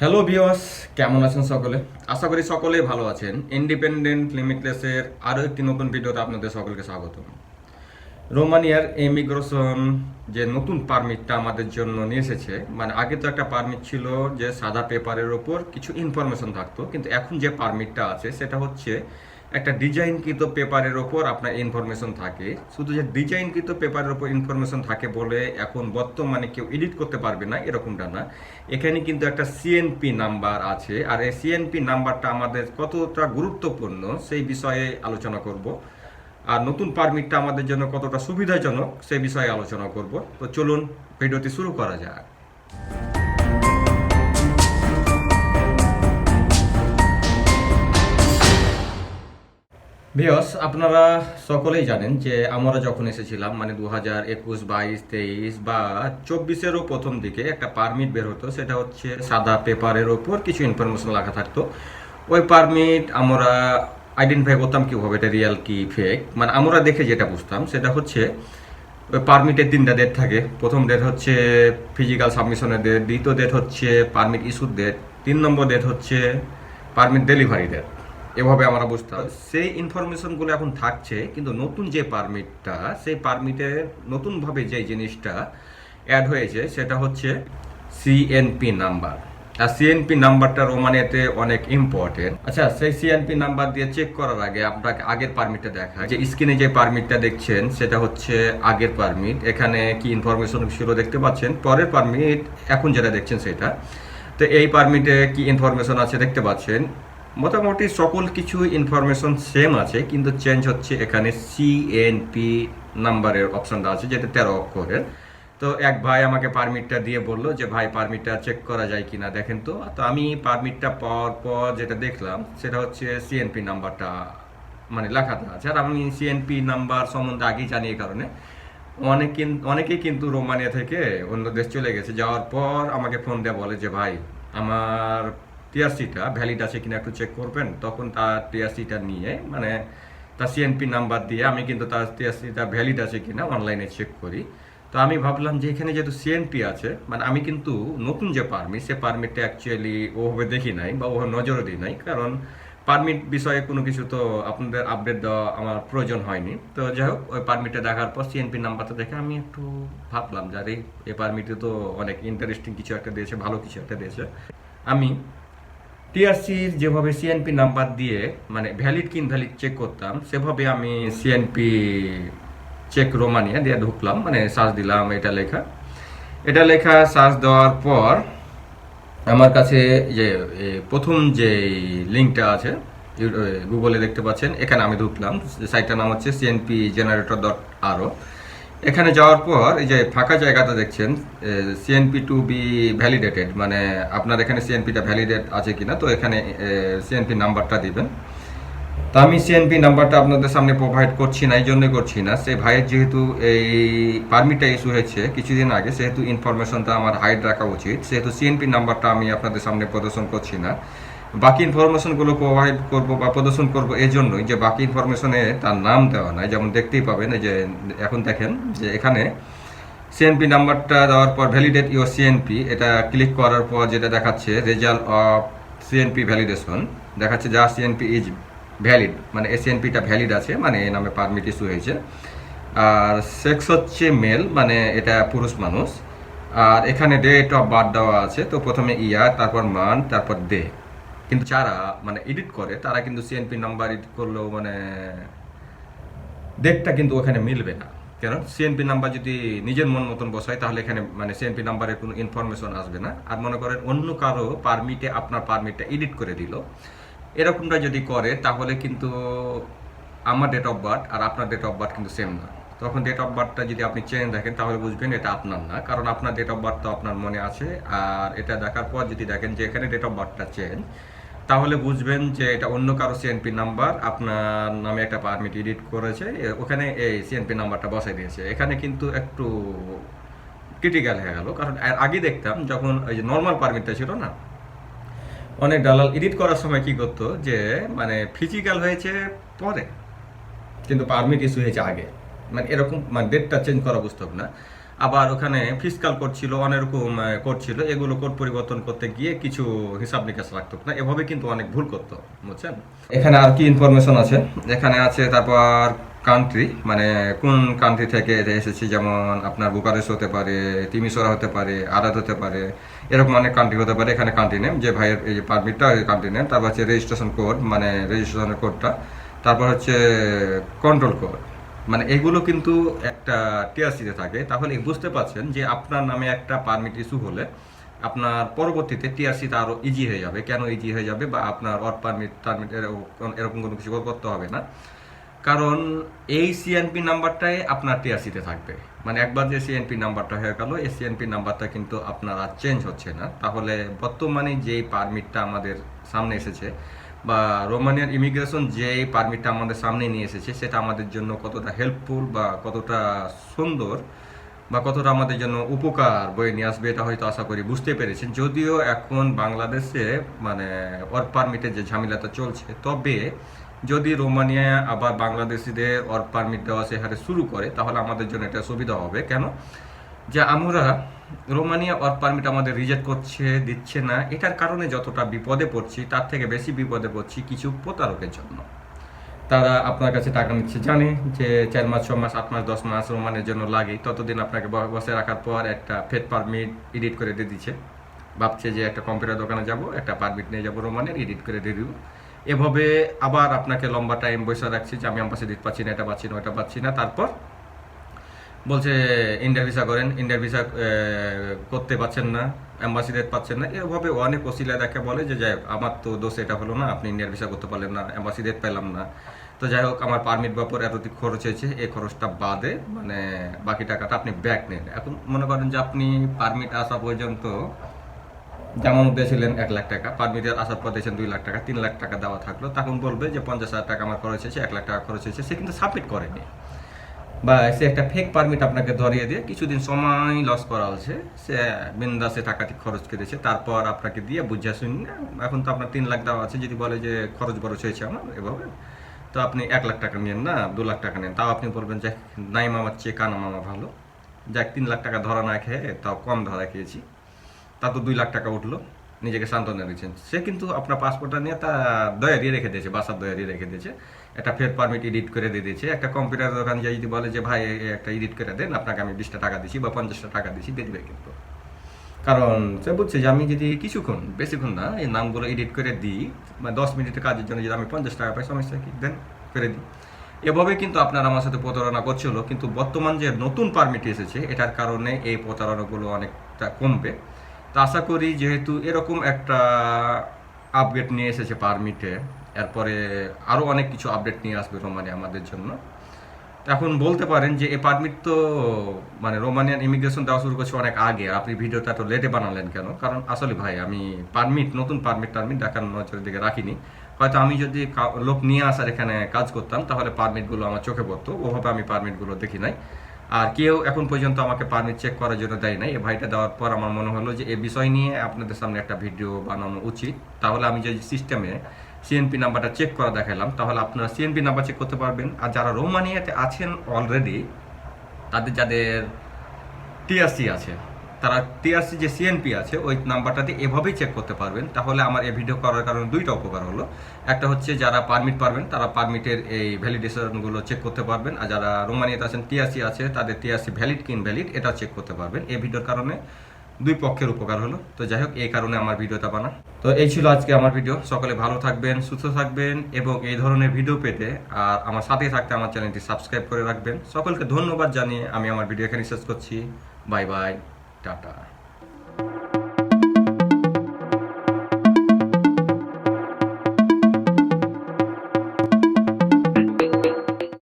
Hello ভিওয়াস কেমন আছেন সকলে? আশা করি সকলেই ভালো আছেন। ইন্ডিপেন্ডেন্ট লিমিটলেসের আরও একটি নতুন ভিডিওতে আপনাদের সকলকে স্বাগত রোমানিয়ার ইমিগ্রেশন যে নতুন পারমিটটা আমাদের জন্য নিয়ে এসেছে মানে আগে তো একটা পারমিট ছিল যে সাদা পেপারের ওপর কিছু ইনফরমেশন থাকতো, কিন্তু এখন যে পারমিটটা আছে সেটা হচ্ছে একটা ডিজাইনকৃত পেপারের ওপর আপনার ইনফরমেশন থাকে। শুধু যে ডিজাইনকৃত পেপারের ওপর ইনফরমেশন থাকে বলে এখন বর্তমানে কেউ এডিট করতে পারবে না, এরকমটা না। এখানে কিন্তু একটা সিএনপি নাম্বার আছে, আর এই সিএনপি নাম্বারটা আমাদের কতটা গুরুত্বপূর্ণ সেই বিষয়ে আলোচনা করব। আর নতুন পারমিটটা আমাদের জন্য কতটা সুবিধাজনক সে বিষয়ে আলোচনা করব। তো চলুন, ভিডিওটি শুরু করা যাক। ভিওস আপনারা সকলেই জানেন যে আমরা যখন এসেছিলাম মানে দু হাজার একুশ, বাইশ, তেইশ বা চব্বিশেরও প্রথম দিকে একটা পারমিট বের হতো, সেটা হচ্ছে সাদা পেপারের ওপর কিছু ইনফরমেশন লেখা থাকতো। ওই পারমিট আমরা আইডেন্টিফাই করতাম কীভাবে এটা রিয়াল কি ফেক মানে আমরা দেখে যেটা বুঝতাম সেটা হচ্ছে ওই পারমিটের তিনটা ডেট থাকে। প্রথম ডেট হচ্ছে ফিজিক্যাল সাবমিশনের ডেট দ্বিতীয় ডেট হচ্ছে পারমিট ইস্যুর ডেট তিন নম্বর ডেট হচ্ছে পারমিট ডেলিভারি ডেট এভাবে আমরা বুঝতাম। সেই ইনফরমেশনগুলো এখন থাকছে কিন্তু নতুন যে পারমিটটা সেই পারমিটে নতুনভাবে যে জিনিসটা অ্যাড হয়েছে সেটা হচ্ছে সিএনপি নাম্বার আর সিএনপি নাম্বারটা রোমানিয়াতে অনেক ইম্পর্টেন্ট আচ্ছা সেই সিএনপি নাম্বার দিয়ে চেক করার আগে আপনাকে আগের পারমিটটা দেখা যে স্ক্রিনে যে পারমিটটা দেখছেন, সেটা হচ্ছে আগের পারমিট এখানে কি ইনফরমেশন ছিল দেখতে পাচ্ছেন? পরের পারমিট এখন যেটা দেখছেন সেটা। তো এই পারমিটে কি ইনফরমেশন আছে দেখতে পাচ্ছেন? মোটামুটি সকল কিছু ইনফরমেশন সেম আছে, কিন্তু চেঞ্জ হচ্ছে এখানে সিএনপি নাম্বারের অপশনটা আছে, যেটা তেরো অক্ষরের। তো এক ভাই আমাকে পারমিটটা দিয়ে বলল যে, ভাই পারমিটটা চেক করা যায় কিনা? দেখেন তো তো আমি পারমিটটা পাওয়ার পর যেটা দেখলাম, সেটা হচ্ছে সিএনপি নাম্বারটা মানে লেখাটা আছে। আর আমি সিএনপি নাম্বার সম্বন্ধে আগেই জানি এই কারণে। অনেক অনেকেই কিন্তু রোমানিয়া থেকে অন্য দেশ চলে গেছে। যাওয়ার পর আমাকে ফোন দেওয়া বলে যে, ভাই, আমার টিআরসিটা ভ্যালিড আছে কিনা একটু চেক করবেন? তখন তার টিআরসিটা নিয়ে মানে তার সিএনপি নাম্বার দিয়ে আমি কিন্তু তার টিআরসিটা ভ্যালিড আছে কিনা অনলাইনে চেক করি। তো আমি ভাবলাম যে এখানে যেহেতু সিএনপি আছে মানে আমি কিন্তু নতুন যে পারমিট সে পারমিটটা অ্যাকচুয়ালি ওভাবে দেখি নাই বা ওভাবে নজরও দিই নাই, কারণ পারমিট বিষয়ে কোনো কিছু তো আপনাদের আপডেট দেওয়া আমার প্রয়োজন হয়নি। তো যাই হোক, ওই পারমিটটা দেখার পর সিএনপি নাম্বারটা দেখে আমি একটু ভাবলাম যে আরে এই পারমিটে তো অনেক ইন্টারেস্টিং কিছু একটা দিয়েছে, ভালো কিছু একটা দিয়েছে। আমি টিআরসির যেভাবে সিএনপি নাম্বার দিয়ে মানে ভ্যালিড কি ইনভ্যালিড চেক করতাম, সেভাবে আমি সিএনপি চেক রোমানিয়া দিয়ে ঢুকলাম মানে সার্চ দিলাম এটা লেখা। এটা লেখা সার্চ দেওয়ার পর আমার কাছে যে প্রথম যে লিঙ্কটা আছে গুগলে দেখতে পাচ্ছেন, এখানে আমি ঢুকলাম। সাইটটার নাম হচ্ছে সিএনপি জেনারেটর ডট আরও এখানে যাওয়ার পর এই যে ফাঁকা জায়গাটা দেখছেন সিএনপি টু বি ভ্যালিডেটেড মানে আপনার এখানে সিএনপিটা ভ্যালিডেট আছে কিনা, তো এখানে সিএনপি নাম্বারটা দিবেন। তো আমি সিএনপি নাম্বারটা আপনাদের সামনে প্রোভাইড করছি না, এই জন্যই করছি না। সে ভাইয়ের যেহেতু এই পারমিটটা ইস্যু হয়েছে কিছুদিন আগে, সেহেতু ইনফরমেশনটা আমার হাইড রাখা উচিত। সেহেতু সিএনপি নাম্বারটা আমি আপনাদের সামনে প্রদর্শন করছি না। বাকি ইনফরমেশনগুলো প্রোভাইড করব বা প্রদর্শন করব এই জন্যই যে বাকি ইনফরমেশনে তার নাম দেওয়া নাই। যেমন দেখতেই পাবেন যে এখন দেখেন যে এখানে সিএনপি নাম্বারটা দেওয়ার পর ভ্যালিডেট ইউর সিএনপি এটা ক্লিক করার পর যেটা দেখাচ্ছে রেজাল্ট অফ সিএনপি ভ্যালিডেশন দেখাচ্ছে যা সিএনপি ইজ ভ্যালিড মানে এই সিএনপিটা ভ্যালিড আছে মানে এই নামে পারমিট ইস্যু হয়েছে। আর সেক্স হচ্ছে মেল মানে এটা পুরুষ মানুষ। আর এখানে ডেট অফ বার্থ দেওয়া আছে, তো প্রথমে ইয়ার তারপর মান তারপর ডে কিন্তু যারা মানে এডিট করে, তারা কিন্তু সিএনপি নাম্বার এডিট করলেও মানে ডেটটা কিন্তু ওখানে মিলবে না। কেন? সিএনপি নাম্বার যদি নিজের মন মতন বসায়, তাহলে এখানে মানে সিএনপি নাম্বারের কোনো ইনফরমেশন আসবে না। আর মনে করেন অন্য কারও পারমিটে আপনার পারমিটটা এডিট করে দিল। এরকমটা যদি করে, তাহলে কিন্তু আমার ডেট অফ বার্থ আর আপনার ডেট অফ বার্থ কিন্তু সেম না। তখন ডেট অফ বার্থটা যদি আপনি চেঞ্জ দেখেন, তাহলে বুঝবেন এটা আপনার না। কারণ আপনার ডেট অফ বার্থ তো আপনার মনে আছে, আর এটা দেখার পর যদি দেখেন যে এখানে ডেট অফ বার্থটা চেঞ্জ, তাহলে বুঝবেন যে এটা অন্য কারও সিএনপি নাম্বার আপনার নামে একটা পারমিট এডিট করেছে ওখানে এই সিএনপি নাম্বারটা বসাই দিয়েছে। এখানে কিন্তু একটু ক্রিটিক্যাল হয়ে গেল। কারণ আগে দেখতাম যখন ওই যে নর্মাল পারমিটটা ছিল না অনেক দালাল এডিট করার সময় কি করতো যে মানে ফিজিক্যাল হয়েছে পরে, কিন্তু পারমিট ইস্যু হয়েছে আগে। মানে এরকম মানে ডেটটা চেঞ্জ করা বুঝতে না। আবার ওখানে ফিসকাল কোড ছিল অনেক রকম কোড ছিল, এগুলো কোড পরিবর্তন করতে গিয়ে কিছু হিসাব নিকাশ রাখতো না। এভাবে কিন্তু অনেক ভুল করতো, বুঝছেন? এখানে আর কি ইনফরমেশন আছে? এখানে আছে তারপর কান্ট্রি মানে কোন কান্ট্রি থেকে এসেছে? যেমন আপনার বুকারেস্ট হতে পারে তিমিসোরা হতে পারে, আরাদ হতে পারে। এরকম অনেক কান্ট্রি হতে পারে, এখানে কান্ট্রি নেম যে ভাইয়ের এই যে পারমিটটা ওই কান্ট্রি নেম তারপর হচ্ছে রেজিস্ট্রেশন কোড মানে রেজিস্ট্রেশনের কোডটা তারপর হচ্ছে কন্ট্রোল কোড মানে এগুলো কিন্তু একটা টিআরসিতে থাকে। তাহলে বুঝতে পারছেন যে আপনার নামে একটা পারমিট ইস্যু হলে আপনার পরবর্তীতে টিআরসিতে আরও ইজি হয়ে যাবে। কেন ইজি হয়ে যাবে? বা আপনার ওয়ার্ক পারমিট টারমিট এরকম কোনো কিছু করতে হবে না। কারণ এই সিএনপি নাম্বারটাই আপনার টিআরসিতে থাকবে। মানে একবার যে সিএনপি নাম্বারটা হয়ে গেল, এই সিএনপি নাম্বারটা কিন্তু আপনার আর চেঞ্জ হচ্ছে না। তাহলে বর্তমানে যেই পারমিটটা আমাদের সামনে এসেছে, বা রোমানিয়ার ইমিগ্রেশন যে পারমিটটা আমাদের সামনে নিয়ে এসেছে, সেটা আমাদের জন্য কতটা হেল্পফুল বা কতটা সুন্দর বা কতটা আমাদের জন্য উপকার বয়ে নিয়ে আসবে, এটা হয়তো আশা করি বুঝতে পেরেছেন। যদিও এখন বাংলাদেশে মানে ওয়ার্ক পারমিটের যে ঝামেলাটা চলছে, তবে যদি রোমানিয়া আবার বাংলাদেশিদের ওয়ার্ক পারমিট দেওয়া সে হারে শুরু করে, তাহলে আমাদের জন্য এটা সুবিধা হবে। কেন? যে আমরা রোমানিয়া ওয়ার্ক পারমিট আমাদের রিজেক্ট করছে, দিচ্ছে না, এটার কারণে যতটা বিপদে পড়ছি, তার থেকে বেশি বিপদে পড়ছি কিছু প্রতারকের জন্য। তারা আপনার কাছে টাকা নিচ্ছে, জানে যে চার মাস, ছ মাস, আট মাস, দশ মাস রোমানের জন্য লাগে। ততদিন আপনাকে বসে রাখার পর একটা ফেড পারমিট এডিট করে দিয়ে দিচ্ছে। ভাবছে যে একটা কম্পিউটার দোকানে যাব, একটা পারমিট নিয়ে যাব রোমানের এডিট করে দিয়ে দিব। এভাবে আবার আপনাকে লম্বা টাইম বসে রাখছি যে আমি পাশে দিতে পারছি না, এটা পাচ্ছি না ওটা পাচ্ছি না। তারপর বলছে ইন্ডিয়ার ভিসা করেন ইন্ডিয়ার ভিসা করতে পারছেন না অ্যাম্বাসিডেট পাচ্ছেন না। এভাবে অনেক ওসিলা দেখে বলে যে, যাই হোক, আমার তো দোষ, এটা হলো না, আপনি ইন্ডিয়ার ভিসা করতে পারলেন না অ্যাম্বাসিডেট পেলাম না। তো যাই হোক, আমার পারমিট ব্যাপার এতটি খরচ হয়েছে, এই খরচটা বাদে মানে বাকি টাকাটা আপনি ব্যাক নেন। এখন মনে করেন যে, আপনি পারমিট আসা পর্যন্ত যেমন দিয়েছিলেন এক লাখ টাকা পারমিটের আসার পর দিয়েছেন দুই লাখ টাকা, তিন লাখ টাকা দেওয়া থাকল। তখন বলবে যে পঞ্চাশ হাজার টাকা আমার খরচ হয়েছে, এক লাখ টাকা খরচ হয়েছে, সে কিন্তু সাবমিট করেনি। বা সে একটা ফেক পারমিট আপনাকে ধরিয়ে দিয়ে কিছুদিন সময় লস করা হচ্ছে সে বিন্দাসে টাকাটি খরচ করেছে তারপর আপনাকে দিয়ে বুঝা শুনি না এখন তো আপনার তিন লাখ দেওয়া আছে, যদি বলে যে খরচ বরচ হয়েছে আমার, এভাবে। তো আপনি এক লাখ টাকা নিন না, দু লাখ টাকা নেন, তাও আপনি বলবেন যে, নাই মামার চেয়ে কানা মামা ভালো। যাক, তিন লাখ টাকা ধরা না খেয়ে তাও কম ধরা খেয়েছি। তা তো দুই লাখ টাকা উঠল, নিজেকে সান্ত্বনা দিচ্ছেন। সে কিন্তু আপনার পাসপোর্টটা নিয়ে তা দয়ারি রেখে দিয়েছে, বাসার দয়ারি রেখে দিয়েছে। একটা ফের পারমিট এডিট করে দিয়ে দিয়েছে। একটা কম্পিউটার দোকান যে যদি বলে যে, ভাই একটা এডিট করে দেন, আপনাকে আমি বিশটা টাকা দিচ্ছি বা পঞ্চাশটা টাকা দিচ্ছি দেখবে কিন্তু। কারণ সে বুঝছে যে, আমি যদি কিছুক্ষণ, বেশিক্ষণ না, এই নামগুলো এডিট করে দিই মানে দশ মিনিটের কাজের জন্য যদি আমি পঞ্চাশ টাকা পাই, সমস্যা কি? দেন, করে দিই। এভাবে কিন্তু আপনারা আমার সাথে প্রতারণা করছিল, কিন্তু বর্তমান যে নতুন পারমিট এসেছে, এটার কারণে এই প্রতারণাগুলো অনেকটা কমবে। তো আশা করি যেহেতু এরকম একটা আপডেট নিয়ে এসেছে পারমিটে এরপরে আরও অনেক কিছু আপডেট নিয়ে আসবে রোমানে আমাদের জন্য। এখন বলতে পারেন যে এ পারমিট তো মানে রোমানিয়ান ইমিগ্রেশন দেওয়া শুরু করছে অনেক আগে আপনি ভিডিওটা তো লেটে বানালেন কেন? কারণ আসলে ভাই, আমি পারমিট নতুন পারমিট টারমিট দেখার নজরের দিকে রাখিনি। হয়তো আমি যদি লোক নিয়ে আসার এখানে কাজ করতাম, তাহলে পারমিটগুলো আমার চোখে পড়তো, ওভাবে আমি পারমিটগুলো দেখি নাই। আর কেউ এখন পর্যন্ত আমাকে পারমিট চেক করার জন্য দেয় নাই। এই ভাইটা দেওয়ার পর আমার মনে হলো যে এই বিষয় নিয়ে আপনাদের সামনে একটা ভিডিও বানানো উচিত। তাহলে আমি যে সিস্টেমে সিএনপি নাম্বারটা চেক করা দেখালাম, তাহলে আপনারা সিএনপি নাম্বার চেক করতে পারবেন। আর যারা রোমানিয়াতে আছেন অলরেডি তাদের যাদের টিআরসি আছে তারা টিআরসি যে সিএনপি আছে, ওই নাম্বারটাতে এভাবেই চেক করতে পারবেন। তাহলে আমার এই ভিডিও করার কারণে দুইটা উপকার হলো। একটা হচ্ছে যারা পারমিট পারবেন, তারা পারমিটের এই ভ্যালিডেশনগুলো চেক করতে পারবেন। আর যারা রোমানিয়াতে আছেন, টিআরসি আছে, তাদের টিআরসি ভ্যালিড কি ইনভ্যালিড এটা চেক করতে পারবেন। এই ভিডিওর কারণে দুই পক্ষের উপকার হলো। তো যাই হোক, এই কারণে আমার ভিডিওটা বানা তো এই ছিল আজকে আমার ভিডিও সকলে ভালো থাকবেন, সুস্থ থাকবেন এবং এই ধরনের ভিডিও পেতে আর আমার সাথে থাকতে আমার চ্যানেলটি সাবস্ক্রাইব করে রাখবেন। সকলকে ধন্যবাদ জানিয়ে আমি আমার ভিডিও এখানে শেষ করছি। Bye bye. Tata.